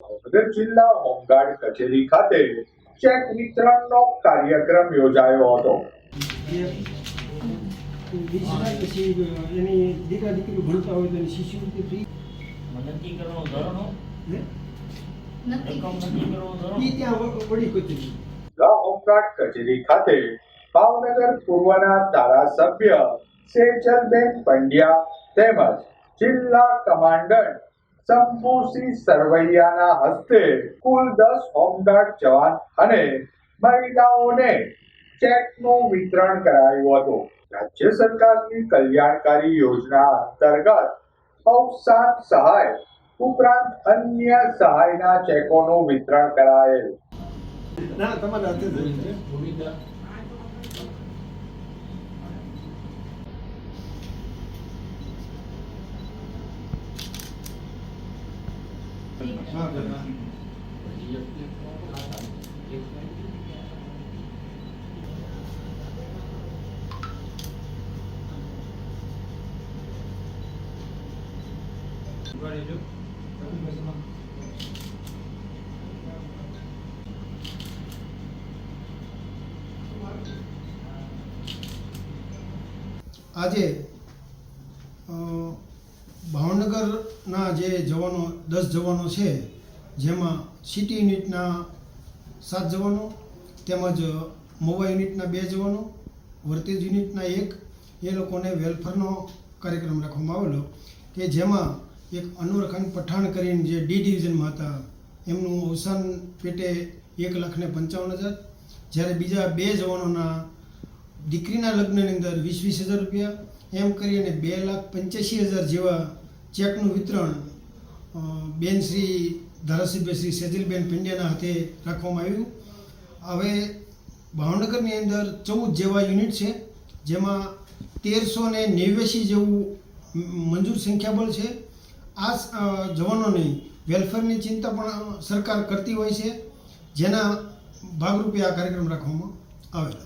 ભાવનગર જિલ્લા હોમગાર્ડ કચેરી ખાતે ચેક વિતરણનો કાર્યક્રમ યોજાયો હતો. ભાવનગર પૂર્વના ધારાસભ્ય સેજલબેન પંડ્યા તેમજ જિલ્લા કમાન્ડન્ટ શંભુસિંહ સરવૈયાના હસ્તે કુલ દસ હોમગાર્ડ જવાન અને મહિલાઓને ચેકનું વિતરણ કરાયું હતું. રાજ્ય સરકારની કલ્યાણકારી યોજના અંતર્ગત અવસાન સહાય ઉપરાંત અન્ય સહાયના ચેકોનું વિતરણ કરાયેલ. ના, તમારા હાથે જ છે હા બેટા. આજે અ, ભાવનગરના જે જવાનો, દસ જવાનો છે, જેમાં સિટી યુનિટના સાત જવાનો, તેમજ મોવા યુનિટના બે જવાનો, વર્તેજ યુનિટના એક, એ લોકોને વેલફેરનો કાર્યક્રમ રાખવામાં આવેલો કે જેમાં એક અનવર પઠાણ કરીને જે ડી ડિવિઝનમાં હતા, એમનું અવસાન પેટે એક લાખ ને પંચાવન હજાર, જ્યારે બીજા બે જવાનોના દીકરીના લગ્નની અંદર વીસ વીસ હજાર રૂપિયા એમ કરીને બે લાખ પંચ્યાસી હજાર જેવા ચેકનું વિતરણ બેન શ્રી ધારાસભ્ય શ્રી સેજલબેન પંડ્યાના હાથે રાખવામાં આવ્યું. હવે ભાવનગરની અંદર ચૌદ જેવા યુનિટ છે, જેમાં તેરસો ને નેવ્યાસી જેવું મંજૂર સંખ્યાબળ છે. આ જવાનોની વેલફેરની ચિંતા પણ સરકાર કરતી હોય છે, જેના ભાગરૂપે આ કાર્યક્રમ રાખવામાં આવેલો.